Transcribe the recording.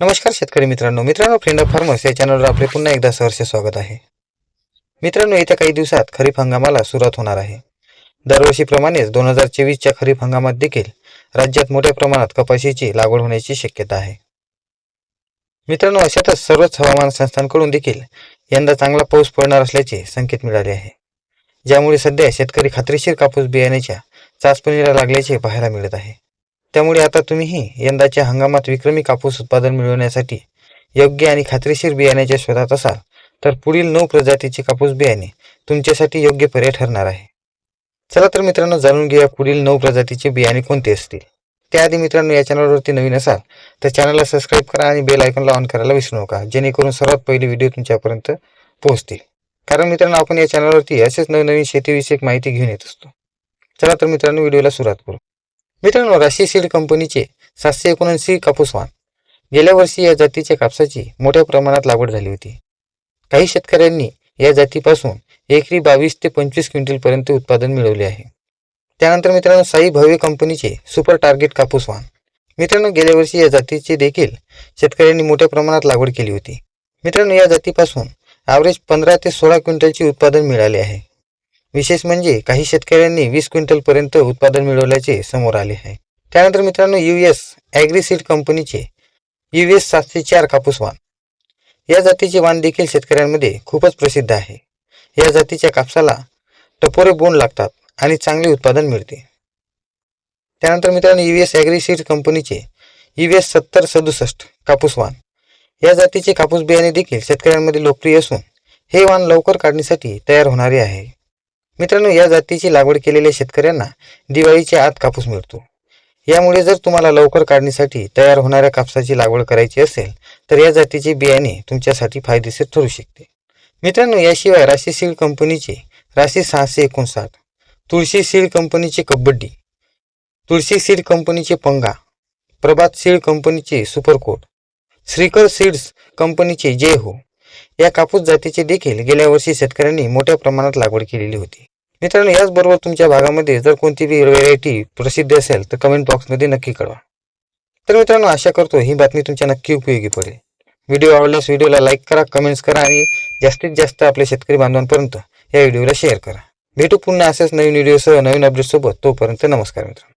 नमस्कार शेतकरी मित्रांनो. मित्रांनो फ्रेंड ऑफ फार्मर्स या चॅनलवर आपले पुन्हा एकदा सहर्ष स्वागत आहे. मित्रांनो येत्या काही दिवसात खरीप हंगामाला सुरुवात होणार आहे. दरवर्षीप्रमाणेच दोन हजार चोवीसच्या खरीप हंगामात देखील राज्यात मोठ्या प्रमाणात कपाशीची लागवड होण्याची शक्यता आहे. मित्रांनो अशातच सर्वच हवामान संस्थांकडून देखील यंदा चांगला पाऊस पडणार असल्याचे संकेत मिळाले आहे. ज्यामुळे सध्या शेतकरी खात्रीशीर कापूस बियाण्याच्या चाचपणीला लागल्याचे पाहायला मिळत आहे. त्यामुळे आता तुम्हीही यंदाच्या हंगामात विक्रमी कापूस उत्पादन मिळवण्यासाठी योग्य आणि खात्रीशीर बियाण्याच्या शोधात असाल तर पुढील नऊ प्रजातीचे कापूस बियाणे तुमच्यासाठी योग्य पर्याय ठरणार आहे. चला तर मित्रांनो जाणून घेऊया पुढील नऊ प्रजातीचे बियाणे कोणते असतील. त्याआधी मित्रांनो या चॅनलवरती नवीन असाल तर चॅनलला सबस्क्राईब करा आणि बेल आयकॉनला ऑन करायला विसरू नका जेणेकरून सर्वात पहिले व्हिडिओ तुमच्यापर्यंत पोहोचतील. कारण मित्रांनो आपण या चॅनलवरती असेच नवनवीन शेतीविषयक माहिती घेऊन येत असतो. चला तर मित्रांनो व्हिडिओला सुरुवात करू. मित्रांनो राशी सीड कंपनीचे सातशे एकोणऐंशी कापूस वाण गेल्या वर्षी या जातीच्या कापसाची मोठ्या प्रमाणात लागवड झाली होती. काही शेतकऱ्यांनी या जातीपासून एकरी बावीस ते पंचवीस क्विंटलपर्यंत उत्पादन मिळवले आहे. त्यानंतर मित्रांनो साई भव्य कंपनीचे सुपर टार्गेट कापूस वाण मित्रांनो गेल्या वर्षी या जातीची देखील शेतकऱ्यांनी मोठ्या प्रमाणात लागवड केली होती. मित्रांनो या जातीपासून ॲव्हरेज पंधरा ते सोळा क्विंटलचे उत्पादन मिळाले आहे. विशेष म्हणजे काही शेतकऱ्यांनी वीस क्विंटलपर्यंत उत्पादन मिळवल्याचे समोर आले आहे. त्यानंतर मित्रांनो यू एस ॲग्रिसीड कंपनीचे यू एस सातशे चार कापूस वाण. या जातीचे वाण देखील शेतकऱ्यांमध्ये खूपच प्रसिद्ध आहे. या जातीच्या कापसाला टपोरे बोंड लागतात आणि चांगले उत्पादन मिळते. त्यानंतर मित्रांनो यू एस ॲग्रिसीड कंपनीचे यू एस सत्तर सदुसष्ट कापूस वाण. या जातीचे कापूस बियाणे देखील शेतकऱ्यांमध्ये लोकप्रिय असून हे वाण लवकर काढण्यासाठी तयार होणारे आहे. मित्रांनो या जातीची लागवड केलेल्या शेतकऱ्यांना दिवाळीच्या आत कापूस मिळतो. यामुळे जर तुम्हाला लवकर काढणीसाठी तयार होणाऱ्या कापसाची लागवड करायची असेल तर या जातीचे बियाणे तुमच्यासाठी फायदेशीर ठरू शकते. मित्रांनो याशिवाय राशी सीड कंपनीचे राशी सहाशे एकोणसाठ तुळशी सीड कंपनीचे कबड्डी तुळशी सीड कंपनीचे पंगा प्रभात सीड कंपनीचे सुपरकोट श्रीकर सीड्स कंपनीचे जय हो या कापूस जातीचे देखील गेल्या वर्षी शेतकऱ्यांनी मोठ्या प्रमाणात लागवड केलेली होती. मित्रांनो याचबरोबर तुमच्या भागामध्ये जर कोणती बी व्हेरायटी प्रसिद्ध असेल तर कमेंट बॉक्समध्ये नक्की कळवा. तर मित्रांनो आशा करतो ही बातमी तुमच्या नक्की उपयोगी पडेल. व्हिडिओ आवडल्यास व्हिडिओला लाईक करा कमेंट्स करा आणि जास्तीत जास्त आपल्या शेतकरी बांधवांपर्यंत या व्हिडिओला शेअर करा. भेटू पुन्हा असेच नवीन व्हिडिओसह नवीन अपडेटसोबत तोपर्यंत नमस्कार मित्रांनो.